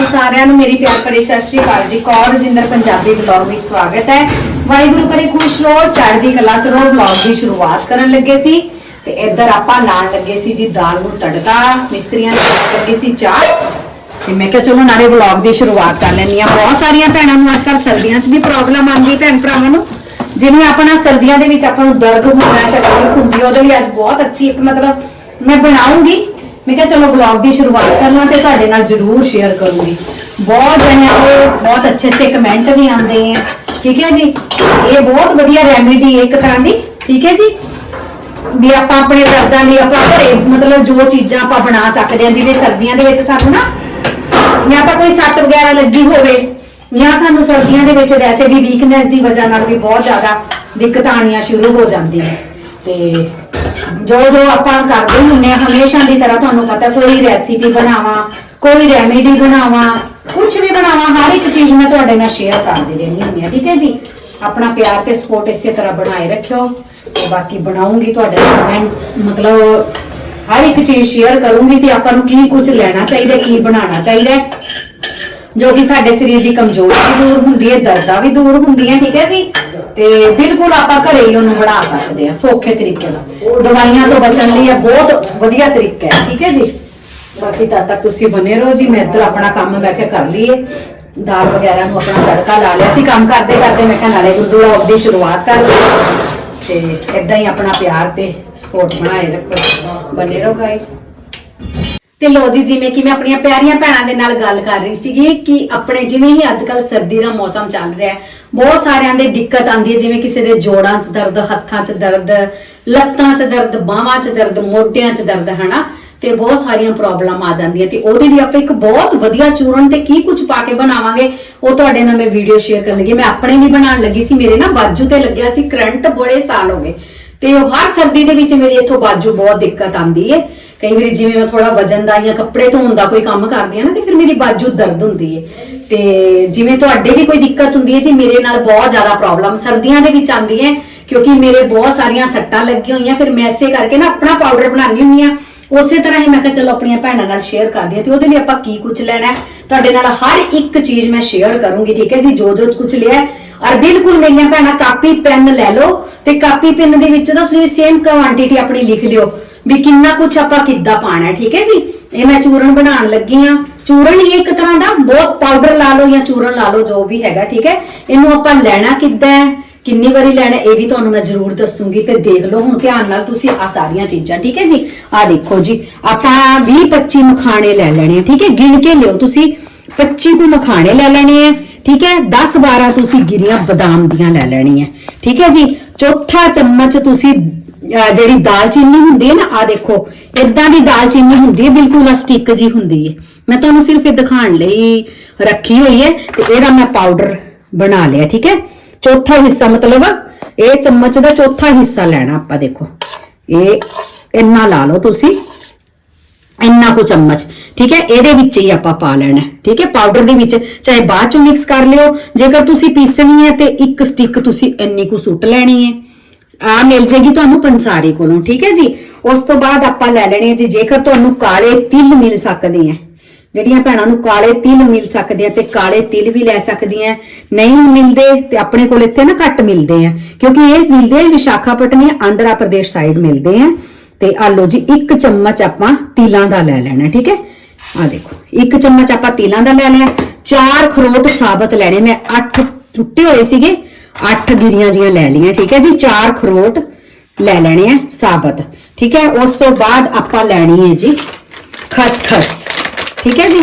ਸਾਰਿਆਂ ਨੂੰ ਮੇਰੀ ਪਿਆਰ ਭਰੀ ਸਤਿ ਸ਼੍ਰੀ ਅਕਾਲ ਜੀ। ਕੌਰ ਰਜਿੰਦਰ ਪੰਜਾਬੀ ਵਲੌਗ ਵਿੱਚ ਸਵਾਗਤ ਹੈ। ਵਾਹਿਗੁਰੂ ਕਰੇ ਖੁਸ਼ ਰਹੋ, ਚੜ੍ਹਦੀ ਕਲਾ ਚ ਰਹੋ। ਵਲੌਗ ਦੀ ਸ਼ੁਰੂਆਤ ਕਰਨ ਲੱਗੇ ਸੀ ਤੇ ਇੱਧਰ ਆਪਾਂ ਲਾਣ ਲੱਗੇ ਸੀ ਜੀ, ਦਾਲ ਨੂੰ ਤੜਕਾ। ਮਿਸਤਰੀਆਂ ਨੇ ਲੱਗੇ ਸੀ ਚਾਹ। ਤੇ ਮੈਂ ਕਿਹਾ ਚਲੋ ਨਾਲੇ ਵਲੌਗ ਦੀ ਸ਼ੁਰੂਆਤ ਕਰ ਲੈਣੀ ਆ ਬਹੁਤ ਸਾਰੀਆਂ ਭੈਣਾਂ ਨੂੰ ਅੱਜਕੱਲ ਸਰਦੀਆਂ 'ਚ ਵੀ ਪ੍ਰੋਬਲਮ ਆਉਂਦੀ ਭੈਣ ਭਰਾਵਾਂ ਨੂੰ। ਜਿਵੇਂ ਆਪਣਾ ਸਰਦੀਆਂ ਦੇ ਵਿੱਚ ਆਪਾਂ ਨੂੰ ਦਰਦ ਹੁੰਦਾ ਤਕਲੀਫ ਹੁੰਦੀ ਉਹਦੇ ਲਈ ਅੱਜ ਬਹੁਤ ਅੱਛੀ ਇੱਕ ਮਤਲਬ ਮੈਂ ਬਣਾਉਂਗੀ। ਮੈਂ ਕਿਹਾ ਚਲੋ ਵਲੌਗ ਦੀ ਸ਼ੁਰੂਆਤ ਕਰ ਲਾਂ ਤੇ ਤੁਹਾਡੇ ਨਾਲ ਜ਼ਰੂਰ ਸ਼ੇਅਰ ਕਰੂੰਗੀ। ਬਹੁਤ ਜਣਿਆਂ ਦੇ ਬਹੁਤ ਅੱਛੇ ਅੱਛੇ ਕਮੈਂਟ ਵੀ ਆਉਂਦੇ ਆ। ਠੀਕ ਹੈ ਜੀ? ਇਹ ਬਹੁਤ ਵਧੀਆ ਰੈਮੇਡੀ ਇੱਕ ਤਰ੍ਹਾਂ ਦੀ। ਠੀਕ ਹੈ ਜੀ? ਵੀ ਆਪਾਂ ਆਪਣੇ ਦਰਦਾਂ ਲਈ ਆਪਾਂ ਘਰੇ ਮਤਲਬ ਜੋ ਚੀਜ਼ਾਂ ਆਪਾਂ ਬਣਾ ਸਕਦੇ ਹਾਂ, ਜਿਵੇਂ ਸਰਦੀਆਂ ਦੇ ਵਿੱਚ ਸਾਨੂੰ ਨਾ ਜਾਂ ਤਾਂ ਕੋਈ ਸੱਟ ਵਗੈਰਾ ਲੱਗੀ ਹੋਵੇ ਜਾਂ ਸਾਨੂੰ ਸਰਦੀਆਂ ਦੇ ਵਿੱਚ ਵੈਸੇ ਵੀ ਵੀਕਨੈਸ ਦੀ ਵਜ੍ਹਾ ਨਾਲ ਵੀ ਬਹੁਤ ਜ਼ਿਆਦਾ ਦਿੱਕਤ ਆਣੀਆਂ ਸ਼ੁਰੂ ਹੋ ਜਾਂਦੀ ਹੈ ਤੇ ਜੋ ਜੋ ਆਪਾਂ ਕਰਦੇ ਹੁੰਨੇ ਆ, ਹਮੇਸ਼ਾ ਦੀ ਤਰ੍ਹਾਂ ਤੁਹਾਨੂੰ ਪਤਾ ਕੋਈ ਰੈਸਿਪੀ ਬਣਾਵਾਂ, ਕੋਈ ਰੈਮੇਡੀ ਬਣਾਵਾਂ ਕੁਝ ਵੀ ਬਣਾਵਾਂ, ਹਰ ਇੱਕ ਚੀਜ਼ ਮੈਂ ਤੁਹਾਡੇ ਨਾਲ ਸ਼ੇਅਰ ਕਰਦੀ ਰਹਿੰਦੀ ਹੁੰਦੀ ਆ ਠੀਕ ਹੈ ਜੀ? ਆਪਣਾ ਪਿਆਰ ਤੇ ਸਪੋਰਟ ਇਸੇ ਤਰ੍ਹਾਂ ਬਣਾਏ ਰੱਖਿਓ ਤੇ ਬਾਕੀ ਬਣਾਉਂਗੀ ਤੁਹਾਡੇ ਨਾਲ, ਮੈਂ ਮਤਲਬ ਹਰ ਇੱਕ ਚੀਜ਼ ਸ਼ੇਅਰ ਕਰੂੰਗੀ ਕਿ ਆਪਾਂ ਨੂੰ ਕੀ ਕੁਝ ਲੈਣਾ ਚਾਹੀਦਾ, ਕੀ ਬਣਾਉਣਾ ਚਾਹੀਦਾ ਜੋ ਕਿ ਸਾਡੇ ਸਰੀਰ ਦੀ ਕਮਜ਼ੋਰੀ ਵੀ ਦੂਰ ਹੁੰਦੀ ਹੈ, ਦਰਦਾਂ ਵੀ ਦੂਰ ਹੁੰਦੀਆਂ, ਠੀਕ ਹੈ ਜੀ? ਤੇ ਬਿਲਕੁਲ ਆਪਾਂ ਘਰੇ ਹੀ ਉਹਨੂੰ ਬਣਾ ਸਕਦੇ ਹਾਂ, ਸੌਖੇ ਤਰੀਕੇ ਨਾਲ। ਦਵਾਈਆਂ ਤੋਂ ਬਚਣ ਲਈ ਇਹ ਬਹੁਤ ਵਧੀਆ ਤਰੀਕਾ ਹੈ, ਠੀਕ ਹੈ ਜੀ? ਬਾਕੀ ਤਦ ਤੱਕ ਤੁਸੀਂ ਬਨੇ ਰਹੋ ਜੀ, ਮੈਂ ਇੱਧਰ ਆਪਣਾ ਕੰਮ ਮੈਂ ਕਿਹਾ ਕਰ ਲਈਏ। ਦਾਲ ਵਗੈਰਾ ਨੂੰ ਆਪਣਾ ਤੜਕਾ ਲਾ ਲਿਆ ਸੀ ਕੰਮ ਕਰਦੇ ਕਰਦੇ, ਮੈਂ ਕਿਹਾ ਨਾਲੇ ਗੁਰਦੁਆਰਾ ਦੀ ਸ਼ੁਰੂਆਤ ਕਰ ਲਈ ਤੇ ਇਦਾਂ ਹੀ ਆਪਣਾ ਪਿਆਰ ਤੇ ਸਪੋਰਟ ਬਣਾਏ ਰੱਖੋ। ਬਨੇ ਰਹੋ ਗਾਇਸ ਤੇ ਲੋ ਜੀ, ਜਿਵੇਂ ਕਿ ਮੈਂ ਆਪਣੀਆਂ ਪਿਆਰੀਆਂ ਭੈਣਾਂ ਦੇ ਨਾਲ ਗੱਲ ਕਰ ਰਹੀ ਸੀਗੀ ਕਿ ਆਪਣੇ ਜਿਵੇਂ ਹੀ ਅੱਜ ਕੱਲ ਸਰਦੀ ਦਾ ਮੌਸਮ ਚੱਲ ਰਿਹਾ ਹੈ, ਬਹੁਤ ਸਾਰਿਆਂ ਦੇ ਦਿੱਕਤ ਆਉਂਦੀ ਹੈ, ਜਿਵੇਂ ਕਿਸੇ ਦੇ ਜੋੜਾਂ 'ਚ ਦਰਦ, ਹੱਥਾਂ 'ਚ ਦਰਦ, ਲੱਤਾਂ 'ਚ ਦਰਦ, ਬਾਹਾਂ 'ਚ ਦਰਦ, ਮੋਢਿਆਂ 'ਚ ਦਰਦ, ਹਨਾ? ਤੇ ਬਹੁਤ ਸਾਰੀਆਂ ਪ੍ਰੋਬਲਮ ਆ ਜਾਂਦੀਆਂ ਤੇ ਉਹਦੇ ਲਈ ਆਪਾਂ ਇੱਕ ਬਹੁਤ ਵਧੀਆ ਚੂਰਨ ਤੇ ਕੀ ਕੁਝ ਪਾ ਕੇ ਬਣਾਵਾਂਗੇ, ਉਹ ਤੁਹਾਡੇ ਨਾਲ ਮੈਂ ਵੀਡੀਓ ਸ਼ੇਅਰ ਕਰਨ ਲੱਗੀ। ਮੈਂ ਆਪਣੇ ਲਈ ਬਣਾਉਣ ਲੱਗੀ ਸੀ, ਮੇਰੇ ਨਾ ਬਾਜੂ ਤੇ ਲੱਗਿਆ ਸੀ ਕਰੰਟ ਬੜੇ ਸਾਲ ਹੋ ਗਏ। ਤੇ ਹਰ ਸਰਦੀ ਦੇ ਵਿੱਚ ਮੇਰੀ ਇੱਥੋਂ ਬਾਜੂ ਬਹੁਤ ਦਿੱਕਤ ਆਉਂਦੀ ਹੈ ਕਈ ਵਾਰੀ ਜਿਵੇਂ ਮੈਂ ਥੋੜਾ ਵਜਨ ਦਾ ਜਾਂ ਕੱਪੜੇ ਧੋਣ ਦਾ ਕੋਈ ਕੰਮ ਕਰਦੀ ਆ ਨਾ, ਤੇ ਫਿਰ ਮੇਰੀ ਬਾਜੂ ਦਰਦ ਹੁੰਦੀ ਹੈ ਤੇ ਜਿਵੇਂ ਤੁਹਾਡੇ ਵੀ ਕੋਈ ਦਿੱਕਤ ਹੁੰਦੀ ਹੈ ਜੀ ਮੇਰੇ ਨਾਲ ਬਹੁਤ ਜ਼ਿਆਦਾ ਪ੍ਰੋਬਲਮ ਸਰਦੀਆਂ ਦੇ ਵਿੱਚ ਆਉਂਦੀ ਹੈ ਕਿਉਂਕਿ ਮੇਰੇ ਬਹੁਤ ਸਾਰੀਆਂ ਸੱਟਾਂ ਲੱਗੀਆਂ ਹੋਈਆਂ, ਫਿਰ ਮੈਂ ਐਸੇ ਕਰਕੇ ਨਾ ਆਪਣਾ ਪਾਊਡਰ ਬਣਾਉਣੀ ਹੁੰਦੀ ਆ ਉਸੇ ਤਰ੍ਹਾਂ ਹੀ ਮੈਂ ਕਿਹਾ, ਚਲੋ ਆਪਣੀਆਂ ਭੈਣਾਂ ਨਾਲ ਸ਼ੇਅਰ ਕਰਦੀ ਹਾਂ, ਤੇ ਉਹਦੇ ਲਈ ਆਪਾਂ ਕੀ ਕੁਝ ਲੈਣਾ ਤੁਹਾਡੇ ਨਾਲ ਹਰ ਇੱਕ ਚੀਜ਼ ਮੈਂ ਸ਼ੇਅਰ ਕਰੂੰਗੀ, ਠੀਕ ਹੈ ਜੀ? ਜੋ ਜੋ ਕੁਝ ਲਿਆ ਔਰ ਬਿਲਕੁਲ ਮੇਰੀਆਂ ਭੈਣਾਂ ਕਾਪੀ ਪੈਨ ਲੈ ਲਓ, ਤੇ ਕਾਪੀ ਪੈਨ ਦੇ ਵਿੱਚ ਤਾਂ ਤੁਸੀਂ ਸੇਮ ਕੁਆਂਟੀਟੀ ਆਪਣੀ ਲਿਖ ਲਿਓ। ਵੀ ਕਿੰਨਾ ਕੁਝ ਆਪਾਂ ਕਿੱਦਾਂ ਪਾਣਾ ਹੈ, ਠੀਕ ਹੈ ਜੀ? ਇਹ ਮੈਂ ਚੂਰਨ ਬਣਾਉਣ ਲੱਗੀ ਆ ਚੂਰਨ ਹੀ ਇੱਕ ਤਰ੍ਹਾਂ ਦਾ ਬਹੁਤ ਪਾਊਡਰ ਲਾ ਲਓ ਜਾਂ ਚੂਰਨ ਲਾ ਲਓ, ਜੋ ਵੀ ਹੈਗਾ, ਠੀਕ ਹੈ? ਇਹਨੂੰ ਆਪਾਂ ਲੈਣਾ ਕਿੱਦਾਂ ਹੈ? ਕਿੰਨੀ ਵਾਰੀ ਲੈਣਾ ਇਹ ਵੀ ਤੁਹਾਨੂੰ ਮੈਂ ਜ਼ਰੂਰ ਦੱਸੂਗੀ ਤੇ ਦੇਖ ਲਓ ਹੁਣ ਧਿਆਨ ਨਾਲ ਤੁਸੀਂ ਆ ਸਾਰੀਆਂ ਚੀਜ਼ਾਂ, ਠੀਕ ਹੈ ਜੀ? ਆ ਦੇਖੋ ਜੀ, ਆਪਾਂ 20 25 ਮਖਾਣੇ ਲੈ ਲੈਣੇ ਆ, ਠੀਕ ਹੈ? ਗਿਣ ਕੇ ਲਿਓ ਤੁਸੀਂ 25 ਕੁ ਮਖਾਣੇ ਲੈ ਲੈਣੇ ਆ, ਠੀਕ ਹੈ? 10 12 ਤੁਸੀਂ ਗਿਰੀਆਂ ਬਦਾਮ ਦੀਆਂ ਲੈ ਲੈਣੀਆਂ, ਠੀਕ ਹੈ ਜੀ? ਚੌਥਾ ਚਮਚ ਤੁਸੀਂ ਜਿਹੜੀ ਦਾਲਚੀਨੀ ਹੁੰਦੀ ਹੈ ਨਾ ਆ ਦੇਖੋ ਇਦਾਂ ਦੀ ਦਾਲਚੀਨੀ ਹੁੰਦੀ ਹੈ, ਬਿਲਕੁਲ ਆ ਸਟਿਕ ਜੀ ਹੁੰਦੀ ਹੈ। ਮੈਂ ਤੁਹਾਨੂੰ ਸਿਰਫ ਇਹ ਦਿਖਾਉਣ ਲਈ ਰੱਖੀ ਹੋਈ ਹੈ ਤੇ ਇਹਦਾ ਮੈਂ ਪਾਊਡਰ ਬਣਾ ਲਿਆ, ਠੀਕ ਹੈ? ਚੌਥਾ ਹਿੱਸਾ ਮਤਲਬ ਇਹ ਚਮਚ ਦਾ ਚੌਥਾ ਹਿੱਸਾ ਲੈਣਾ ਆਪਾਂ, ਦੇਖੋ। ਇਹ ਇੰਨਾ ਲਾ ਲਓ ਤੁਸੀਂ, ਇੰਨਾ ਕੁ ਚਮਚ, ਠੀਕ ਹੈ? ਇਹਦੇ ਵਿੱਚ ਹੀ ਆਪਾਂ ਪਾ ਲੈਣਾ, ਠੀਕ ਹੈ? ਪਾਊਡਰ ਦੇ ਵਿੱਚ, ਚਾਹੇ ਬਾਅਦ ਚੋਂ ਮਿਕਸ ਕਰ ਲਿਓ, ਜੇਕਰ ਤੁਸੀਂ ਪੀਸਣੀ ਹੈ ਤੇ ਇੱਕ ਸਟਿਕ ਤੁਸੀਂ ਇੰਨੀ ਕੁ ਸੁੱਟ ਲੈਣੀ ਹੈ। ਆ ਮਿਲ ਜੇਗੀ ਤੁਹਾਨੂੰ ਪੰਸਾਰੀ ਕੋਲੋਂ, ਠੀਕ ਹੈ ਜੀ? ਉਸ ਤੋਂ ਬਾਅਦ ਆਪਾਂ ਲੈ ਲੈਣੇ ਜੀ, ਜੇਕਰ ਤੁਹਾਨੂੰ ਕਾਲੇ ਤਿਲ ਮਿਲ ਸਕਦੇ ਆ, ਜਿਹੜੀਆਂ ਭੈਣਾਂ ਨੂੰ ਕਾਲੇ ਤਿਲ ਮਿਲ ਸਕਦੇ ਆ ਤੇ ਕਾਲੇ ਤਿਲ ਵੀ ਲੈ ਸਕਦੀਆਂ ਨਹੀਂ ਮਿਲਦੇ ਤੇ ਆਪਣੇ ਕੋਲ ਇੱਥੇ ਨਾ ਘੱਟ ਮਿਲਦੇ ਆ, ਕਿਉਂਕਿ ਇਹ ਮਿਲਦੇ ਆ ਵਿਸ਼ਾਖਾਪਟਨੀ ਆਂਧਰਾ ਪ੍ਰਦੇਸ਼ ਸਾਈਡ ਮਿਲਦੇ ਆ। ਤੇ ਆ ਲਓ ਜੀ, ਇੱਕ ਚਮਚ ਆਪਾਂ ਤਿਲਾਂ ਦਾ ਲੈ ਲੈਣਾ, ਠੀਕ ਹੈ? ਆ ਦੇਖੋ, ਇੱਕ ਚਮਚ ਆਪਾਂ ਤਿਲਾਂ ਦਾ ਲੈ ਲਿਆ। ਚਾਰ ਖਰੋਟ ਸਾਬਤ ਲੈਣੇ, ਮੈਂ 8 ਟੁੱਟੇ ਹੋਏ ਸੀਗੇ। 8 ਗਿਰੀਆਂ ਜੀਆਂ ਲੈ ਲਈਆਂ, ਠੀਕ ਹੈ ਜੀ? ਚਾਰ ਖਰੋਟ ਲੈ ਲੈਣੇ ਆ, ਸਾਬਤ, ਠੀਕ ਹੈ? ਉਸ ਤੋਂ ਬਾਅਦ ਆਪਾਂ ਲੈਣੀ ਹੈ ਜੀ ਖਸਖਸ, ਠੀਕ ਹੈ ਜੀ?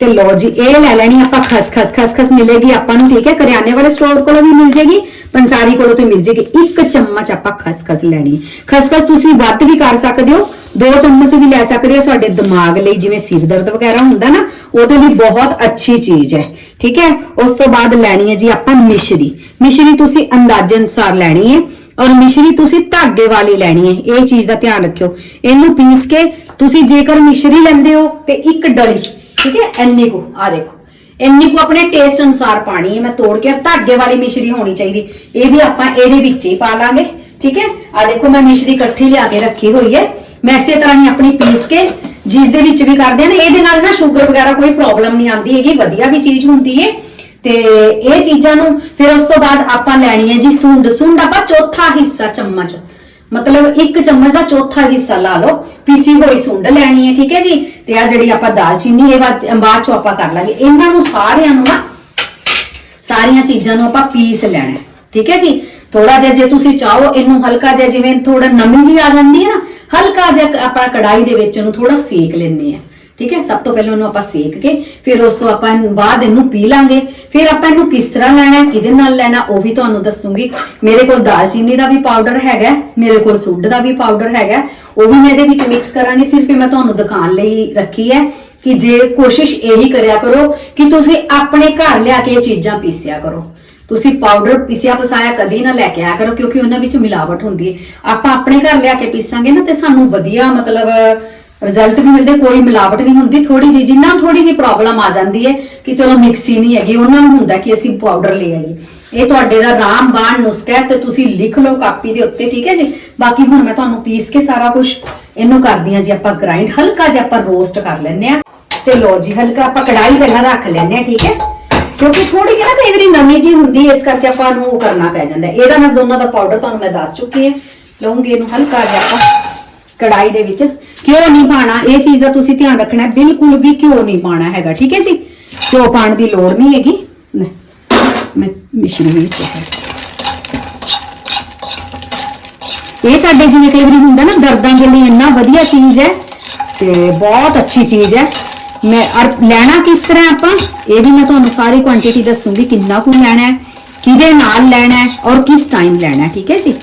ਤੇ ਲੋ ਜੀ, ਇਹ ਲੈ ਲੈਣੀ ਆਪਾਂ ਖਸਖਸ ਖਸਖਸ ਮਿਲੇਗੀ ਆਪਾਂ ਨੂੰ, ਠੀਕ ਹੈ? ਕਰਿਆਨੇ ਵਾਲੇ ਸਟੋਰ ਕੋਲੋਂ ਵੀ ਮਿਲ ਜੇਗੀ, ਪੰਸਾਰੀ ਕੋਲੋਂ ਤੇ ਮਿਲ ਜੇਗੀ, ਇੱਕ ਚਮਚ ਆਪਾਂ ਖਸਖਸ ਲੈਣੀ ਹੈ। ਖਸਖਸ ਤੁਸੀਂ ਵੱਧ ਵੀ ਕਰ ਸਕਦੇ ਹੋ, ਦੋ ਚਮਚ ਵੀ ਲੈ ਸਕਦੇ ਹੋ, ਸਾਡੇ ਦਿਮਾਗ ਲਈ ਜਿਵੇਂ ਸਿਰ ਦਰਦ ਵਗੈਰਾ ਹੁੰਦਾ ਨਾ ਉਹਦੇ ਲਈ ਬਹੁਤ ਅੱਛੀ ਚੀਜ਼ ਹੈ। ਠੀਕ ਹੈ? ਉਸ ਤੋਂ ਬਾਅਦ ਲੈਣੀ ਹੈ ਜੀ ਆਪਾਂ ਮਿਸ਼ਰੀ। ਮਿਸ਼ਰੀ ਤੁਸੀਂ ਅੰਦਾਜ਼ੇ ਅਨੁਸਾਰ ਲੈਣੀ ਹੈ ਔਰ ਮਿਸ਼ਰੀ ਤੁਸੀਂ ਧਾਗੇ ਵਾਲੀ ਲੈਣੀ ਹੈ। ਇਹ ਚੀਜ਼ ਦਾ ਧਿਆਨ ਰੱਖਿਓ। ਇਹਨੂੰ ਪੀਸ ਕੇ ਤੁਸੀਂ ਜੇਕਰ ਮਿਸ਼ਰੀ ਲੈਂਦੇ ਹੋ ਤੇ ਇੱਕ ਡਲੀ, ਠੀਕ ਹੈ? ਇੰਨੀ ਕੁ ਆ ਦੇਖੋ। ਇੰਨੀ ਕੁ ਆਪਣੇ ਟੇਸਟ ਅਨੁਸਾਰ ਪਾਣੀ ਹੈ। ਮੈਂ ਤੋੜ ਕੇ ਧਾਗੇ ਵਾਲੀ ਮਿਸ਼ਰੀ ਹੋਣੀ ਚਾਹੀਦੀ। ਇਹ ਵੀ ਆਪਾਂ ਇਹਦੇ ਵਿੱਚ ਹੀ ਪਾ ਲਾਂਗੇ। ਠੀਕ ਹੈ? ਆ ਦੇਖੋ ਮੈਂ ਮਿਸ਼ਰੀ ਇਕੱਠੀ ਲਿਆ ਕੇ ਰੱਖੀ ਹੋਈ ਹੈ। ਮੈਂ ਇਸੇ ਤਰ੍ਹਾਂ ਹੀ ਆਪਣੀ ਪੀਸ ਕੇ ਜਿਸ ਦੇ ਵਿੱਚ ਵੀ ਕਰਦੇ ਆ ਨਾ, ਇਹਦੇ ਨਾਲ ਨਾ ਸ਼ੂਗਰ ਵਗੈਰਾ ਕੋਈ ਪ੍ਰੋਬਲਮ ਨਹੀਂ ਆਉਂਦੀ ਹੈਗੀ, ਵਧੀਆ ਵੀ ਚੀਜ਼ ਹੁੰਦੀ ਹੈ ਤੇ ਇਹ ਚੀਜ਼ਾਂ ਨੂੰ ਫਿਰ ਉਸ ਤੋਂ ਬਾਅਦ ਆਪਾਂ ਲੈਣੀ ਹੈ ਜੀ ਸੁੰਡ। ਸੁੰਡ ਆਪਾਂ ਚੌਥਾ ਹਿੱਸਾ ਚਮਚ। ਮਤਲਬ ਇੱਕ ਚਮਚ ਦਾ ਚੌਥਾ ਹਿੱਸਾ ਲਾ ਲਓ, ਪੀਸੀ ਹੋਈ ਸੁੰਡ ਲੈਣੀ ਹੈ, ਠੀਕ ਹੈ ਜੀ? ਤੇ ਆ ਜਿਹੜੀ ਆਪਾਂ ਦਾਲਚੀਨੀ ਇਹ ਬਾਅਦ ਚੋਂ ਆਪਾਂ ਕਰ ਲਾਂਗੇ। ਇਹਨਾਂ ਨੂੰ ਸਾਰਿਆਂ ਨੂੰ ਨਾ ਸਾਰੀਆਂ ਚੀਜ਼ਾਂ ਨੂੰ ਆਪਾਂ ਪੀਸ ਲੈਣਾ ਠੀਕ ਹੈ ਜੀ? ਥੋੜਾ ਜਿਹਾ ਜੇ ਤੁਸੀਂ ਚਾਹੋ, ਇਹਨੂੰ ਹਲਕਾ ਜਿਹਾ ਜਿਵੇਂ ਥੋੜਾ ਨਮੀ ਜੀ ਆ ਜਾਂਦੀ ਹੈ ਨਾ ਹਲਕਾ ਜਿਹਾ ਆਪਾਂ ਕੜਾਈ ਦੇ ਵਿੱਚ ਇਹਨੂੰ ਥੋੜਾ ਸੇਕ ਲੈਣੇ ਆ ਠੀਕ ਹੈ? ਸਭ ਤੋਂ ਪਹਿਲਾਂ ਉਹਨੂੰ ਆਪਾਂ ਸੇਕ ਕੇ, ਫਿਰ ਉਸ ਤੋਂ ਆਪਾਂ ਬਾਅਦ ਇਹਨੂੰ ਪੀ ਲਾਂਗੇ। ਫਿਰ ਆਪਾਂ ਇਹਨੂੰ ਕਿਸ ਤਰ੍ਹਾਂ ਲੈਣਾ ਹੈ ਕਿਹਦੇ ਨਾਲ ਲੈਣਾ, ਉਹ ਵੀ ਤੁਹਾਨੂੰ ਦੱਸੂਗੀ। ਮੇਰੇ ਕੋਲ ਦਾਲਚੀਨੀ ਦਾ ਵੀ ਪਾਊਡਰ ਹੈਗਾ, ਮੇਰੇ ਕੋਲ ਸੁੱਡ ਦਾ ਵੀ ਪਾਊਡਰ ਹੈਗਾ। ਉਹ ਵੀ ਮੈਂ ਇਹਦੇ ਵਿੱਚ ਮਿਕਸ ਕਰਾਂਗੀ, ਸਿਰਫ ਇਹ ਮੈਂ ਤੁਹਾਨੂੰ ਦਿਖਾਉਣ ਲਈ ਰੱਖੀ ਹੈ ਕਿ ਜੇ ਕੋਸ਼ਿਸ਼ ਇਹੀ ਕਰਿਆ ਕਰੋ ਕਿ ਤੁਸੀਂ ਆਪਣੇ ਘਰ ਲਿਆ ਕੇ ਇਹ ਚੀਜ਼ਾਂ ਪੀਸਿਆ ਕਰੋ। ਤੁਸੀਂ ਪਾਊਡਰ ਪੀਸਿਆ ਪਸਾਇਆ ਕਦੀ ਨਾ ਲੈ ਕੇ ਆਇਆ ਕਰੋ, ਕਿਉਂਕਿ ਉਹਨਾਂ ਵਿੱਚ ਮਿਲਾਵਟ ਹੁੰਦੀ ਹੈ। ਆਪਾਂ ਆਪਣੇ ਘਰ ਲਿਆ ਕੇ ਪੀਸਾਂਗੇ ਨਾ ਤੇ ਸਾਨੂੰ ਵਧੀਆ ਮਤਲਬ ਰਿਜ਼ਲਟ ਵੀ ਮਿਲਦੇ, ਕੋਈ ਮਿਲਾਵਟ ਨਹੀਂ ਹੁੰਦੀ। ਥੋੜੀ ਜਿਹੀ, ਜਿੰਨਾ ਥੋੜੀ ਜਿਹੀ ਪ੍ਰੋਬਲਮ ਆ ਜਾਂਦੀ ਹੈ ਕਿ ਚਲੋ ਮਿਕਸੀ ਨਹੀਂ ਹੈਗੀ। ਉਹਨਾਂ ਨੂੰ ਹੁੰਦਾ ਕਿ ਅਸੀਂ ਪਾਊਡਰ ਲੈ ਆਈਏ। ਇਹ ਤੁਹਾਡੇ ਦਾ ਰਾਮਬਾਣ ਨੁਸਖਾ ਹੈ ਤੇ ਤੁਸੀਂ ਲਿਖ ਲਓ ਕਾਪੀ ਦੇ ਉੱਤੇ, ਠੀਕ ਹੈ ਜੀ? ਬਾਕੀ ਹੁਣ ਮੈਂ ਤੁਹਾਨੂੰ ਪੀਸ ਕੇ ਸਾਰਾ ਕੁਝ ਇਹਨੂੰ ਕਰਦੀ ਹਾਂ ਜੀ। ਆਪਾਂ ਗ੍ਰਾਈਂਡ ਹਲਕਾ ਜਿਹਾ ਆਪਾਂ ਰੋਸਟ ਕਰ ਲੈਂਦੇ ਆ ਤੇ ਲੋ ਜੀ, ਹਲਕਾ ਆਪਾਂ ਕੜਾਈ ਪਹਿਲਾਂ ਰੱਖ ਲੈਂਦੇ ਆ ਠੀਕ ਹੈ? ਕਿਉਂਕਿ ਥੋੜੀ ਜਿਹੀ ਨਾ ਕਈ ਵਾਰੀ ਨਮੀ ਜੀ ਹੁੰਦੀ ਹੈ ਇਸ ਕਰਕੇ ਆਪਾਂ ਨੂੰ ਉਹ ਕਰਨਾ ਪੈ ਜਾਂਦਾ ਹੈ। ਇਹਦਾ ਮੈਂ ਦੋਨਾਂ ਦਾ ਪਾਊਡਰ ਤੁਹਾਨੂੰ ਮੈਂ ਦੱਸ ਚੁੱਕੀ ਹਾਂ। ਲਵਾਂਗੇ ਇਹਨੂੰ ਹਲਕਾ ਜਿਹਾ ਆਪਾਂ ਕੜਾਈ ਦੇ ਵਿੱਚ। ਘਿਓ ਨਹੀਂ ਪਾਣਾ ਇਹ ਚੀਜ਼ ਦਾ ਤੁਸੀਂ ਧਿਆਨ ਰੱਖਣਾ ਹੈ, ਬਿਲਕੁਲ ਵੀ ਘਿਓ ਨਹੀਂ ਪਾਣਾ ਹੈਗਾ ਠੀਕ ਹੈ ਜੀ? ਘਿਓ ਪਾਣ ਦੀ ਲੋੜ ਨਹੀਂ ਹੈਗੀ। ਲੈ, ਮੈਂ ਮਿਸ਼ਰੀ ਵਿੱਚ ਸੈੱਟ ਇਹ ਸਾਡੇ ਜਿਵੇਂ ਕਈ ਵਾਰੀ ਹੁੰਦਾ ਨਾ ਦਰਦਾਂ ਦੇ ਲਈ ਇੰਨਾ ਵਧੀਆ ਚੀਜ਼ ਹੈ ਤੇ ਬਹੁਤ ਅੱਛੀ ਚੀਜ਼ ਹੈ। ਮੈਂ ਔਰ ਲੈਣਾ ਕਿਸ ਤਰ੍ਹਾਂ ਆਪਾਂ? ਇਹ ਵੀ ਮੈਂ ਤੁਹਾਨੂੰ ਸਾਰੀ ਕੁਆਂਟੀਟੀ ਦੱਸੂਗੀ ਕਿੰਨਾ ਕੁ ਲੈਣਾ ਹੈ, ਕਿਹਦੇ ਨਾਲ ਲੈਣਾ ਹੈ ਔਰ ਕਿਸ ਟਾਈਮ ਲੈਣਾ ਹੈ, ਠੀਕ ਹੈ ਜੀ?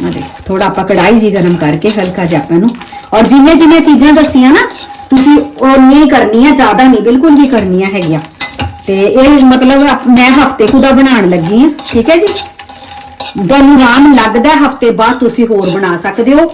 ਆ ਦੇਖੋ ਥੋੜਾ ਆਪਾਂ ਕੜਾਈ ਜੀ ਗਰਮ ਕਰਕੇ ਹਲਕਾ ਜਿਹਾ ਆਪਾਂ ਨੂੰ। ਔਰ ਜਿੰਨੇ ਜਿੰਨੇ ਚੀਜ਼ਾਂ ਦੱਸੀਆਂ ਨਾ, ਤੁਸੀਂ ਉਹ ਨਹੀਂ ਕਰਨੀਆਂ ਜ਼ਿਆਦਾ ਨਹੀਂ, ਬਿਲਕੁਲ ਵੀ ਕਰਨੀਆਂ ਹੈਗੀਆਂ। ਤੇ ਇਹ ਮਤਲਬ ਮੈਂ ਹਫ਼ਤੇ ਕੁ ਦਾ ਬਣਾਉਣ ਲੱਗੀ ਹਾਂ, ਠੀਕ ਹੈ ਜੀ? ਤੁਹਾਨੂੰ ਆਰਾਮ ਲੱਗਦਾ ਹਫ਼ਤੇ ਬਾਅਦ ਤੁਸੀਂ ਹੋਰ ਬਣਾ ਸਕਦੇ ਹੋ।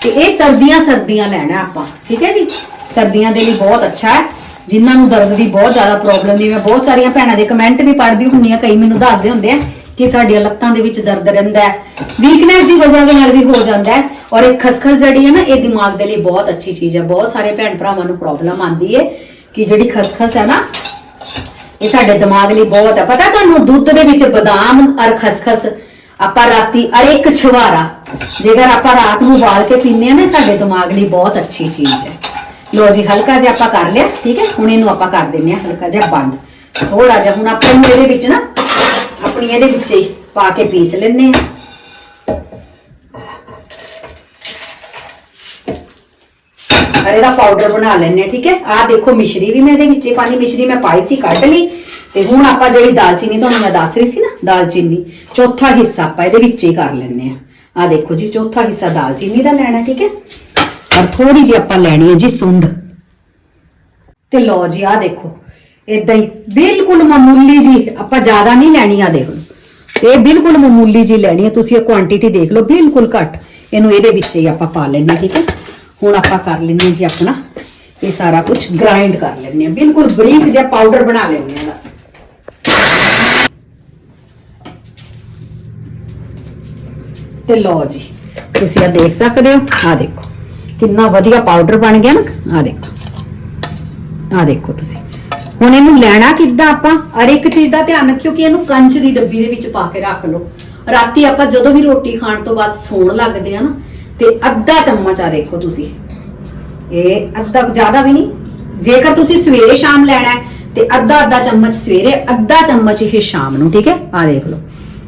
ਤੇ ਇਹ ਸਰਦੀਆਂ ਸਰਦੀਆਂ ਲੈਣਾ ਆਪਾਂ, ਠੀਕ ਹੈ ਜੀ? ਸਰਦੀਆਂ ਦੇ ਲਈ ਬਹੁਤ ਅੱਛਾ ਹੈ। ਜਿਨ੍ਹਾਂ ਨੂੰ ਦਰਦ ਦੀ ਬਹੁਤ ਜ਼ਿਆਦਾ ਪ੍ਰੋਬਲਮ ਦੀ ਮੈਂ ਬਹੁਤ ਸਾਰੀਆਂ ਭੈਣਾਂ ਦੇ ਕਮੈਂਟ ਵੀ ਪੜ੍ਹਦੀ ਹੁੰਦੀ ਆ ਕਈ ਮੈਨੂੰ ਦੱਸਦੇ ਹੁੰਦੇ ਆ ਕਿ ਸਾਡੀਆਂ ਲੱਤਾਂ ਦੇ ਵਿੱਚ ਦਰਦ ਰਹਿੰਦਾ ਹੈ। ਵੀਕਨੈਸ ਦੀ ਵਜ੍ਹਾ ਨਾਲ ਵੀ ਹੋ ਜਾਂਦਾ ਹੈ ਔਰ ਇਹ ਖਸਖਸ ਜਿਹੜੀ ਹੈ ਨਾ, ਇਹ ਦਿਮਾਗ ਦੇ ਲਈ ਬਹੁਤ ਅੱਛੀ ਚੀਜ਼ ਹੈ। ਬਹੁਤ ਸਾਰੇ ਭੈਣ ਭਰਾਵਾਂ ਨੂੰ ਪ੍ਰੋਬਲਮ ਆਉਂਦੀ ਹੈ ਕਿ ਜਿਹੜੀ ਖਸਖਸ ਹੈ ਨਾ, ਇਹ ਸਾਡੇ ਦਿਮਾਗ ਲਈ ਬਹੁਤ ਹੈ। ਪਤਾ ਤੁਹਾਨੂੰ ਦੁੱਧ ਦੇ ਵਿੱਚ ਬਦਾਮ ਔਰ ਖਸਖਸ, ਆਪਾਂ ਰਾਤੀ ਅਰ ਇੱਕ ਛਵਾਰਾ ਜੇਕਰ ਆਪਾਂ ਰਾਤ ਨੂੰ ਉਬਾਲ ਕੇ ਪੀਂਦੇ ਆ ਨਾ ਸਾਡੇ ਦਿਮਾਗ ਲਈ ਬਹੁਤ ਅੱਛੀ ਚੀਜ਼ ਹੈ। ਲੋ ਜੀ, ਹਲਕਾ ਜਿਹਾ ਆਪਾਂ ਕਰ ਲਿਆ, ਠੀਕ ਹੈ? ਹੁਣ ਇਹਨੂੰ ਆਪਾਂ ਕਰ ਦਿੰਨੇ ਆ ਹਲਕਾ ਜਿਹਾ ਬੰਦ। ਥੋੜਾ ਜਿਹਾ ਹੁਣ ਆਪਾਂ ਇਹਨੂੰ ਇਹਦੇ ਵਿੱਚ ਨਾ, ਆਪਣੀ ਇਹਦੇ ਵਿੱਚ ਹੀ ਪਾ ਕੇ ਪੀਸ ਲੈਨੇ ਆ ਅਰੇ ਦਾ ਪਾਊਡਰ ਬਣਾ ਲੈਣੇ ਆ ਠੀਕ ਹੈ? ਆਹ ਦੇਖੋ ਮਿਸ਼ਰੀ ਵੀ ਮੈਂ ਇਹਦੇ ਵਿੱਚ ਪਾਣੀ ਮਿਸ਼ਰੀ ਮੈਂ ਪਾਈ ਸੀ, ਕੱਢ ਲਈ। ਤੇ ਹੁਣ ਆਪਾਂ ਜਿਹੜੀ ਦਾਲਚੀਨੀ ਤੁਹਾਨੂੰ ਮੈਂ ਦੱਸ ਰਹੀ ਸੀ ਨਾ, ਦਾਲਚੀਨੀ, ਚੌਥਾ ਹਿੱਸਾ ਆਪਾਂ ਇਹਦੇ ਵਿੱਚ ਹੀ ਕਰ ਲੈਣੇ ਆ ਆਹ ਦੇਖੋ ਜੀ, ਚੌਥਾ ਹਿੱਸਾ ਦਾਲਚੀਨੀ ਦਾ ਲੈਣਾ, ਠੀਕ ਹੈ? ਔਰ ਥੋੜੀ ਜਿਹੀ ਆਪਾਂ ਲੈਣੀ ਹੈ ਜੀ ਸੁੰਡ। ਤੇ ਲਓ ਜੀ, ਆਹ ਦੇਖੋ ਇਦਾਂ ਹੀ ਬਿਲਕੁਲ ਮਾਮੂਲੀ ਜੀ, ਆਪਾਂ ਜ਼ਿਆਦਾ ਨਹੀਂ ਲੈਣੀ ਆ ਦੇਖ। ਲਓ ਇਹ ਬਿਲਕੁਲ ਮਾਮੂਲੀ ਜੀ ਲੈਣੀ ਹੈ, ਤੁਸੀਂ ਇਹ ਕੁਆਂਟੀਟੀ ਦੇਖ ਲਓ, ਬਿਲਕੁਲ ਘੱਟ। ਇਹਨੂੰ ਇਹਦੇ ਵਿੱਚ ਹੀ ਆਪਾਂ ਪਾ ਲੈਣੇ ਠੀਕ ਹੈ? ਹੁਣ ਆਪਾਂ ਕਰ ਲੈਣੇ ਜੀ ਆਪਣਾ, ਇਹ ਸਾਰਾ ਕੁਝ ਗ੍ਰਾਈਂਡ ਕਰ ਲੈਣੇ ਆ ਬਿਲਕੁਲ ਬਰੀਕ ਜਿਹਾ ਪਾਊਡਰ ਬਣਾ ਲੈਣੇ ਆ ਤੇ ਲਓ ਜੀ, ਤੁਸੀਂ ਆ ਦੇਖ ਸਕਦੇ ਹੋ ਆ ਦੇਖੋ। ਕਿੰਨਾ ਵਧੀਆ ਪਾਊਡਰ ਬਣ ਗਿਆ ਨਾ। ਆ ਦੇਖੋ। ਆ ਦੇਖੋ ਤੁਸੀਂ। ਹੁਣ ਇਹਨੂੰ ਲੈਣਾ ਕਿੱਦਾਂ ਆਪਾਂ? ਹਰ ਇੱਕ ਚੀਜ਼ ਦਾ ਧਿਆਨ ਰੱਖਿਓ ਕਿ ਇਹਨੂੰ ਕੰਚ ਦੀ ਡੱਬੀ ਦੇ ਵਿੱਚ ਪਾ ਕੇ ਰੱਖ ਲਓ। ਰਾਤੀ ਆਪਾਂ ਜਦੋਂ ਵੀ ਰੋਟੀ ਖਾਣ ਤੋਂ ਬਾਅਦ ਸੌਣ ਲੱਗਦੇ ਆ ਨਾ, ਤੇ ਅੱਧਾ ਚਮਚ ਆ ਦੇਖੋ ਤੁਸੀਂ। ਇਹ ਅੱਧਾ ਜ਼ਿਆਦਾ ਵੀ ਨਹੀਂ। ਜੇਕਰ ਤੁਸੀਂ ਸਵੇਰੇ ਸ਼ਾਮ ਲੈਣਾ ਤੇ ਅੱਧਾ ਅੱਧਾ ਚਮਚ ਸਵੇਰੇ, ਅੱਧਾ ਚਮਚ ਹੀ ਸ਼ਾਮ ਨੂੰ, ਠੀਕ ਹੈ? ਆ ਦੇਖ ਲਓ।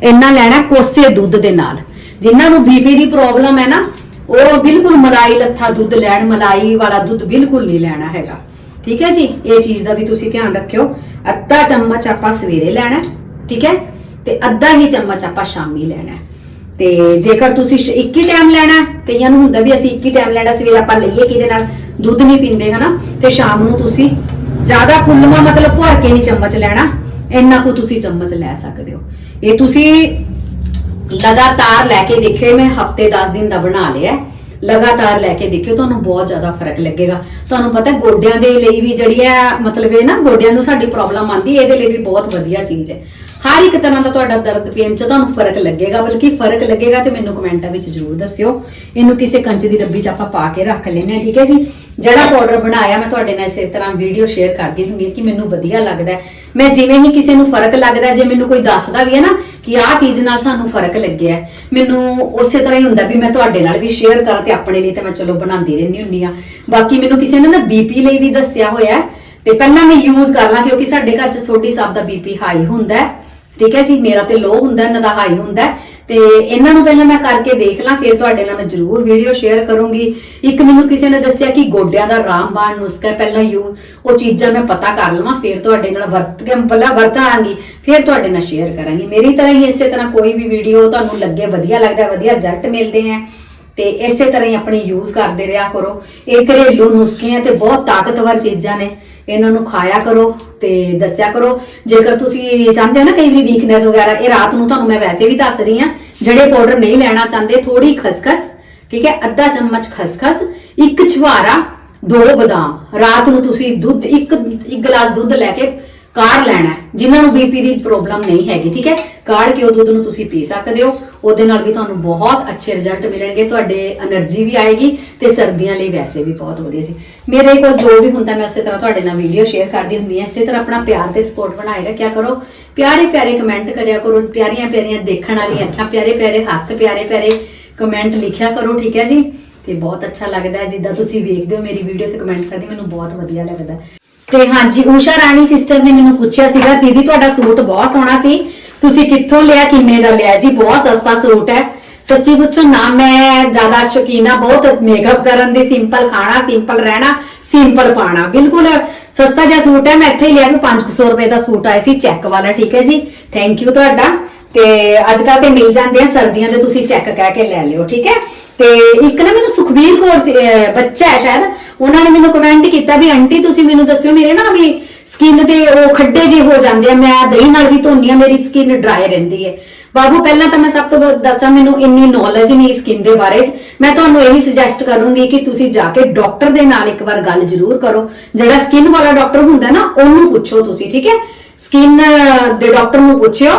ਇੰਨਾ ਲੈਣਾ ਕੋਸੇ ਦੁੱਧ ਦੇ ਨਾਲ। ਜਿਨ੍ਹਾਂ ਨੂੰ ਬੀਪੀ ਦੀ ਪ੍ਰੋਬਲਮ ਹੈ ਨਾ ਉਹ ਬਿਲਕੁਲ ਮਲਾਈ ਲੱਥਾ ਦੁੱਧ ਲੈਣ, ਮਲਾਈ ਵਾਲਾ ਦੁੱਧ ਬਿਲਕੁਲ ਨਹੀਂ ਲੈਣਾ ਹੈਗਾ। ਠੀਕ ਹੈ ਜੀ? ਇਹ ਚੀਜ਼ ਦਾ ਵੀ ਤੁਸੀਂ ਧਿਆਨ ਰੱਖਿਓ। ਅੱਧਾ ਚਮਚ ਆਪਾਂ ਸਵੇਰੇ ਲੈਣਾ ਠੀਕ ਹੈ? ਤੇ ਅੱਧਾ ਹੀ ਚਮਚ ਆਪਾਂ ਸ਼ਾਮੀ ਲੈਣਾ ਤੇ ਜੇਕਰ ਤੁਸੀਂ ਸ਼- ਇੱਕ ਹੀ ਟਾਈਮ ਲੈਣਾ ਕਈਆਂ ਨੂੰ ਹੁੰਦਾ ਵੀ ਅਸੀਂ ਇੱਕ ਹੀ ਟਾਈਮ ਲੈਣਾ, ਸਵੇਰ ਆਪਾਂ ਲਈਏ ਕਿਹਦੇ ਨਾਲ? ਦੁੱਧ ਨਹੀਂ ਪੀਂਦੇ, ਹਨਾ? ਤੇ ਸ਼ਾਮ ਨੂੰ ਤੁਸੀਂ ਜ਼ਿਆਦਾ ਕੁੱਲਵਾ ਮਤਲਬ ਭਰ ਕੇ ਨਹੀਂ ਚਮਚ ਲੈਣਾ, ਇੰਨਾ ਕੁ ਤੁਸੀਂ ਚਮਚ ਲੈ ਸਕਦੇ ਹੋ। ਇਹ ਤੁਸੀਂ ਲਗਾਤਾਰ ਲੈ ਕੇ ਦੇਖਿਓ ਮੈਂ ਹਫ਼ਤੇ 10 ਦਿਨ ਦਾ ਬਣਾ ਲਿਆ। ਲਗਾਤਾਰ ਲੈ ਕੇ ਦੇਖਿਓ, ਤੁਹਾਨੂੰ ਬਹੁਤ ਜ਼ਿਆਦਾ ਫ਼ਰਕ ਲੱਗੇਗਾ। ਤੁਹਾਨੂੰ ਪਤਾ ਗੋਡਿਆਂ ਦੇ ਲਈ ਵੀ ਜਿਹੜੀ ਹੈ, ਮਤਲਬ ਇਹ ਨਾ, ਗੋਡਿਆਂ ਨੂੰ ਸਾਡੀ ਪ੍ਰੋਬਲਮ ਆਂਦੀ ਇਹਦੇ ਲਈ ਵੀ ਬਹੁਤ ਵਧੀਆ ਚੀਜ਼ ਹੈ। ਹਰ ਇੱਕ ਤਰ੍ਹਾਂ ਦਾ ਤੁਹਾਡਾ ਦਰਦ ਪੇਨ ਚ ਤੁਹਾਨੂੰ ਫ਼ਰਕ ਲੱਗੇਗਾ, ਬਲਕਿ ਫ਼ਰਕ ਲੱਗੇਗਾ ਤੇ ਮੈਨੂੰ ਕਮੈਂਟਾਂ ਵਿੱਚ ਜ਼ਰੂਰ ਦੱਸਿਓ। ਇਹਨੂੰ ਕਿਸੇ ਕੰਚ ਦੀ ਡੱਬੀ 'ਚ ਆਪਾਂ ਪਾ ਕੇ ਰੱਖ ਲੈਂਦੇ ਹਾਂ, ਠੀਕ ਹੈ ਜੀ? ਜਿਹੜਾ ਪਾਊਡਰ ਬਣਾਇਆ, ਮੈਂ ਤੁਹਾਡੇ ਨਾਲ ਇਸੇ ਤਰ੍ਹਾਂ ਵੀਡੀਓ ਸ਼ੇਅਰ ਕਰਦੀ ਹੁੰਦੀ ਕਿ ਮੈਨੂੰ ਵਧੀਆ ਲੱਗਦਾ ਮੈਂ ਜਿਵੇਂ ਹੀ ਕਿਸੇ ਨੂੰ ਫ਼ਰਕ ਲੱਗਦਾ, ਜੇ ਮੈਨੂੰ ਕੋਈ ਦੱਸਦਾ ਵੀ ਹੈ ਨਾ ਕਿ ਆਹ ਚੀਜ਼ ਨਾਲ ਸਾਨੂੰ ਫ਼ਰਕ ਲੱਗਿਆ ਹੈ, ਮੈਨੂੰ ਉਸੇ ਤਰ੍ਹਾਂ ਹੀ ਹੁੰਦਾ ਵੀ ਮੈਂ ਤੁਹਾਡੇ ਨਾਲ ਵੀ ਸ਼ੇਅਰ ਕਰਾਂ ਤੇ ਆਪਣੇ ਲਈ ਤਾਂ ਮੈਂ ਚਲੋ ਬਣਾਉਂਦੀ ਰਹਿੰਦੀ ਹੁੰਦੀ ਆ ਬਾਕੀ ਮੈਨੂੰ ਕਿਸੇ ਨੇ ਨਾ ਬੀਪੀ ਲਈ ਵੀ ਦੱਸਿਆ ਹੋਇਆ ਹੈ ਤੇ ਪਹਿਲਾਂ ਮੈਂ ਯੂਜ਼ ਕਰ ਲਾਂ ਕਿਉਂਕਿ ਸਾਡੇ ਘਰ 'ਚ ਸੋਡੀ ਸਾਹਿਬ ਦਾ ਬੀਪੀ ਹਾਈ ਹੁੰਦਾ ਹੈ। ਠੀਕ ਹੈ ਜੀ ਮੇਰਾ ਤੇ ਲੋ ਹੁੰਦਾ ਇਹਨਾਂ ਦਾ ਹਾਈ ਹੁੰਦਾ ਹੈ, ਤੇ ਇਹਨਾਂ ਨੂੰ ਪਹਿਲਾਂ ਮੈਂ ਕਰਕੇ ਦੇਖ ਲਾਂ, ਫਿਰ ਤੁਹਾਡੇ ਨਾਲ ਮੈਂ ਜ਼ਰੂਰ ਵੀਡੀਓ ਸ਼ੇਅਰ ਕਰੂੰਗੀ। ਇੱਕ ਮੈਨੂੰ ਕਿਸੇ ਨੇ ਦੱਸਿਆ ਕਿ ਗੋਡਿਆਂ ਦਾ ਰਾਮਬਾਣ ਨੁਸਖਾ ਪਹਿਲਾਂ ਯੂ ਉਹ ਚੀਜ਼ਾਂ ਮੈਂ ਪਤਾ ਕਰ ਲਵਾਂ, ਫਿਰ ਤੁਹਾਡੇ ਨਾਲ ਵਰਤ ਕੇ ਪਹਿਲਾਂ ਵਰਤਾਂਗੀ, ਫਿਰ ਤੁਹਾਡੇ ਨਾਲ ਸ਼ੇਅਰ ਕਰਾਂਗੀ। ਮੇਰੀ ਤਰ੍ਹਾਂ ਹੀ ਇਸੇ ਤਰ੍ਹਾਂ ਕੋਈ ਵੀ ਵੀਡੀਓ ਤੁਹਾਨੂੰ ਲੱਗੇ, ਵਧੀਆ ਲੱਗਦਾ, ਵਧੀਆ ਰਿਜ਼ਲਟ ਮਿਲਦੇ ਹੈ ਤੇ ਇਸੇ ਤਰ੍ਹਾਂ ਹੀ ਆਪਣੇ ਯੂਜ਼ ਕਰਦੇ ਰਿਹਾ ਕਰੋ। ਇਹ ਘਰੇਲੂ ਨੁਸਖੇ ਆ ਤੇ ਬਹੁਤ ਤਾਕਤਵਰ ਚੀਜ਼ਾਂ ਨੇ। ਇਹਨਾਂ ਨੂੰ ਖਾਇਆ ਕਰੋ ਤੇ ਦੱਸਿਆ ਕਰੋ। ਜੇਕਰ ਤੁਸੀਂ ਚਾਹੁੰਦੇ ਹੋ ਨਾ ਕਈ ਵਾਰੀ ਵੀਕਨੈਸ ਵਗੈਰਾ, ਇਹ ਰਾਤ ਨੂੰ ਤੁਹਾਨੂੰ ਮੈਂ ਵੈਸੇ ਵੀ ਦੱਸ ਰਹੀ ਹਾਂ ਜਿਹੜੇ ਪਾਊਡਰ ਨਹੀਂ ਲੈਣਾ ਚਾਹੁੰਦੇ ਥੋੜੀ ਖਸਖਸ, ਠੀਕ ਹੈ, ਅੱਧਾ ਚਮਚ ਖਸਖਸ, ਇੱਕ ਛਵਾਰਾ ਦੋ ਬਦਾਮ। ਰਾਤ ਨੂੰ ਤੁਸੀਂ ਦੁੱਧ, ਇੱਕ ਇੱਕ ਗਲਾਸ ਦੁੱਧ ਲੈ ਕੇ ਕਾੜ ਲੈਣਾ ਜਿਨ੍ਹਾਂ ਨੂੰ ਬੀਪੀ ਦੀ ਪ੍ਰੋਬਲਮ ਨਹੀਂ ਹੈਗੀ, ਠੀਕ ਹੈ? ਕਾੜ ਕੇ ਉਹ ਦੁੱਧ ਨੂੰ ਤੁਸੀਂ ਪੀ ਸਕਦੇ ਹੋ? ਉਹਦੇ ਨਾਲ ਵੀ ਤੁਹਾਨੂੰ ਬਹੁਤ ਅੱਛੇ ਰਿਜ਼ਲਟ ਮਿਲਣਗੇ, ਤੁਹਾਡੇ એનર્ਜੀ ਵੀ ਆਏਗੀ ਤੇ ਸਰਦੀਆਂ ਲਈ ਵੈਸੇ ਵੀ ਬਹੁਤ ਵਧੀਆ ਜੀ। ਮੇਰੇ ਕੋਲ ਜੋ ਵੀ ਹੁੰਦਾ, ਮੈਂ ਉਸੇ ਤਰ੍ਹਾਂ ਤੁਹਾਡੇ ਨਾਲ ਵੀਡੀਓ ਸ਼ੇਅਰ ਕਰਦੀ ਹੁੰਦੀ ਹਾਂ। ਇਸੇ ਤਰ੍ਹਾਂ ਆਪਣਾ ਪਿਆਰ ਤੇ ਸਪੋਰਟ ਬਣਾਏ ਰੱਖਿਆ ਕਰੋ। ਪਿਆਰੇ ਪਿਆਰੇ ਕਮੈਂਟ ਕਰਿਆ ਕਰੋ, ਪਿਆਰੀਆਂ ਪਿਆਰੀਆਂ ਦੇਖਣ ਵਾਲੀ ਅੱਖਾਂ, ਪਿਆਰੇ ਪਿਆਰੇ ਹੱਥ, ਪਿਆਰੇ ਪਿਆਰੇ ਕਮੈਂਟ ਲਿਖਿਆ ਕਰੋ, ਠੀਕ ਹੈ ਜੀ? ਤੇ ਬਹੁਤ ਅੱਛਾ ਲੱਗਦਾ ਜਿੱਦਾਂ ਤੁਸੀਂ ਵੇਖਦੇ ਹੋ ਮੇਰੀ ਵੀਡੀਓ ਤੇ ਕਮੈਂਟ ਕਰਦੇ, ਮੈਨੂੰ ਬਹੁਤ ਵਧੀਆ ਲੱਗਦਾ ਤੇ ਹਾਂਜੀ, ਊਸ਼ਾ ਰਾਣੀ ਸਿਸਟਰ ਨੇ ਮੈਨੂੰ ਪੁੱਛਿਆ ਸੀਗਾ, ਦੀਦੀ, ਤੁਹਾਡਾ ਸੂਟ ਬਹੁਤ ਸੋਹਣਾ ਸੀ। ਤੁਸੀਂ ਕਿੱਥੋਂ ਲਿਆ ਕਿੰਨੇ ਦਾ ਲਿਆ? ਜੀ, ਬਹੁਤ ਸਸਤਾ ਸੂਟ ਹੈ। ਸੱਚੀ ਪੁੱਛੋ ਨਾ, ਮੈਂ ਜ਼ਿਆਦਾ ਸ਼ੌਕੀਨ ਆ, ਬਹੁਤ ਮੇਕਅਪ ਕਰਨ ਦੀ ਸਿੰਪਲ ਖਾਣਾ ਸਿੰਪਲ ਰਹਿਣਾ ਸਿੰਪਲ ਪਾਣਾ ਬਿਲਕੁਲ ਸਸਤਾ ਜਿਹਾ ਸੂਟ ਹੈ, ਮੈਂ ਇੱਥੇ ਹੀ ਲਿਆ ਕਿ 500 ਰੁਪਏ ਦਾ ਸੂਟ ਆਇਆ ਸੀ ਚੈੱਕ ਵਾਲਾ, ਠੀਕ ਹੈ ਜੀ? ਥੈਂਕ ਯੂ ਤੁਹਾਡਾ। ਤੇ ਅੱਜ ਕੱਲ ਤੇ ਮਿਲ ਜਾਂਦੇ ਆ, ਸਰਦੀਆਂ ਦੇ ਤੁਸੀਂ ਚੈੱਕ ਕਹਿ ਕੇ ਲੈ ਲਿਓ, ਠੀਕ ਹੈ? ਤੇ ਇੱਕ ਨਾ ਮੈਨੂੰ ਸੁਖਬੀਰ ਕੌਰ ਬੱਚਾ ਹੈ ਸ਼ਾਇਦ ਉਹਨਾਂ ਨੇ ਮੈਨੂੰ ਕਮੈਂਟ ਕੀਤਾ ਵੀ ਆਂਟੀ ਤੁਸੀਂ ਮੈਨੂੰ ਦੱਸਿਓ ਮੇਰੇ ਨਾ ਵੀ ਸਕਿਨ ਤੇ ਉਹ ਖੱਡੇ ਜੇ ਹੋ ਜਾਂਦੇ ਆ। ਮੈਂ ਦਹੀਂ ਨਾਲ ਵੀ ਧੋਨੀ ਆ ਮੇਰੀ ਸਕਿਨ ਡਰਾਈ ਰਹਿੰਦੀ ਹੈ। ਬਾਬੂ, ਪਹਿਲਾਂ ਤਾਂ ਮੈਂ ਸਭ ਤੋਂ ਦੱਸਾਂ, ਮੈਨੂੰ ਇੰਨੀ ਨੌਲੇਜ ਨਹੀਂ ਸਕਿਨ ਦੇ ਬਾਰੇ ਚ। ਮੈਂ ਤੁਹਾਨੂੰ ਇਹੀ ਸੁਜੈਸਟ ਕਰੂੰਗੀ ਕਿ ਤੁਸੀਂ ਜਾ ਕੇ ਡਾਕਟਰ ਦੇ ਨਾਲ ਇੱਕ ਵਾਰ ਗੱਲ ਜ਼ਰੂਰ ਕਰੋ। ਜਿਹੜਾ ਸਕਿਨ ਵਾਲਾ ਡਾਕਟਰ ਹੁੰਦਾ ਨਾ, ਉਹਨੂੰ ਪੁੱਛੋ ਤੁਸੀਂ, ਠੀਕ ਹੈ? ਸਕਿਨ ਦੇ ਡਾਕਟਰ ਨੂੰ ਪੁੱਛਿਓ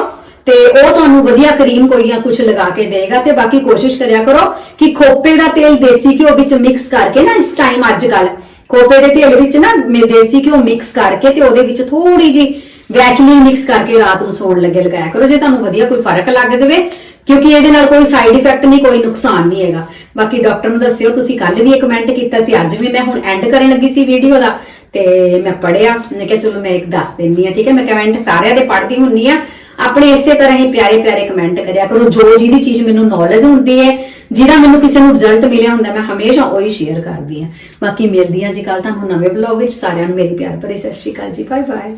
ਤੇ ਉਹ ਤੁਹਾਨੂੰ ਵਧੀਆ ਕਰੀਮ ਕੋਈ ਜਾਂ ਕੁਝ ਲਗਾ ਕੇ ਦੇਗਾ ਤੇ ਬਾਕੀ ਕੋਸ਼ਿਸ਼ ਕਰਿਆ ਕਰੋ ਕਿ ਖੋਪੇ ਦਾ ਤੇਲ ਦੇਸੀ ਘਿਓ ਵਿੱਚ ਮਿਕਸ ਕਰਕੇ ਨਾ ਇਸ ਟਾਈਮ ਅੱਜ ਕੱਲ ਖੋਪੇ ਦੇ ਤੇਲ ਵਿੱਚ ਨਾ ਮੇ ਦੇਸੀ ਘਿਓ ਮਿਕਸ ਕਰਕੇ ਤੇ ਉਹਦੇ ਵਿੱਚ ਥੋੜੀ ਜੀ ਵੈਸਲੀਨ ਮਿਕਸ ਕਰਕੇ ਰਾਤ ਨੂੰ ਸੌਣ ਲੱਗੇ, ਲਗਾਇਆ ਕਰੋ, ਜੇ ਤੁਹਾਨੂੰ ਵਧੀਆ ਕੋਈ ਫ਼ਰਕ ਲੱਗ ਜਾਵੇ, ਕਿਉਂਕਿ ਇਹਦੇ ਨਾਲ ਕੋਈ ਸਾਈਡ ਇਫੈਕਟ ਨਹੀਂ, ਕੋਈ ਨੁਕਸਾਨ ਨਹੀਂ ਹੈਗਾ। ਬਾਕੀ ਡਾਕਟਰ ਨੂੰ ਦੱਸਿਓ, ਤੁਸੀਂ ਕੱਲ ਵੀ ਇਹ ਕਮੈਂਟ ਕੀਤਾ ਸੀ, ਅੱਜ ਵੀ ਮੈਂ ਹੁਣ ਐਂਡ ਕਰਨ ਲੱਗੀ ਸੀ ਵੀਡੀਓ ਦਾ, ਤੇ ਮੈਂ ਪੜਿਆ ਮੈਂ ਕਿਹਾ ਚਲੋ ਮੈਂ ਇੱਕ ਦੱਸ ਦਿੰਦੀ ਆ ਠੀਕ ਹੈ? ਮੈਂ ਕਮੈਂਟ ਸਾਰਿਆਂ ਦੇ ਪੜ੍ਹਦੀ ਹੁੰਨੀ ਆ ਆਪਣੇ ਇਸੇ ਤਰ੍ਹਾਂ ਹੀ ਪਿਆਰੇ ਪਿਆਰੇ ਕਮੈਂਟ ਕਰਿਆ ਕਰੋ। ਜੋ ਜਿਹਦੀ ਚੀਜ਼ ਮੈਨੂੰ ਨੌਲੇਜ ਹੁੰਦੀ ਹੈ, ਜਿਹਦਾ ਮੈਨੂੰ ਕਿਸੇ ਨੂੰ ਰਿਜ਼ਲਟ ਮਿਲਿਆ ਹੁੰਦਾ, ਮੈਂ ਹਮੇਸ਼ਾ ਉਹੀ ਸ਼ੇਅਰ ਕਰਦੀ ਹਾਂ। ਬਾਕੀ ਮਿਲਦੀ ਹਾਂ ਜੀ ਕੱਲ ਤੁਹਾਨੂੰ ਨਵੇਂ ਵਲੌਗ ਵਿੱਚ ਸਾਰਿਆਂ ਨੂੰ ਮੇਰੀ ਪਿਆਰ ਭਰੀ ਸਤਿ ਸ਼੍ਰੀ ਅਕਾਲ ਜੀ। Bye bye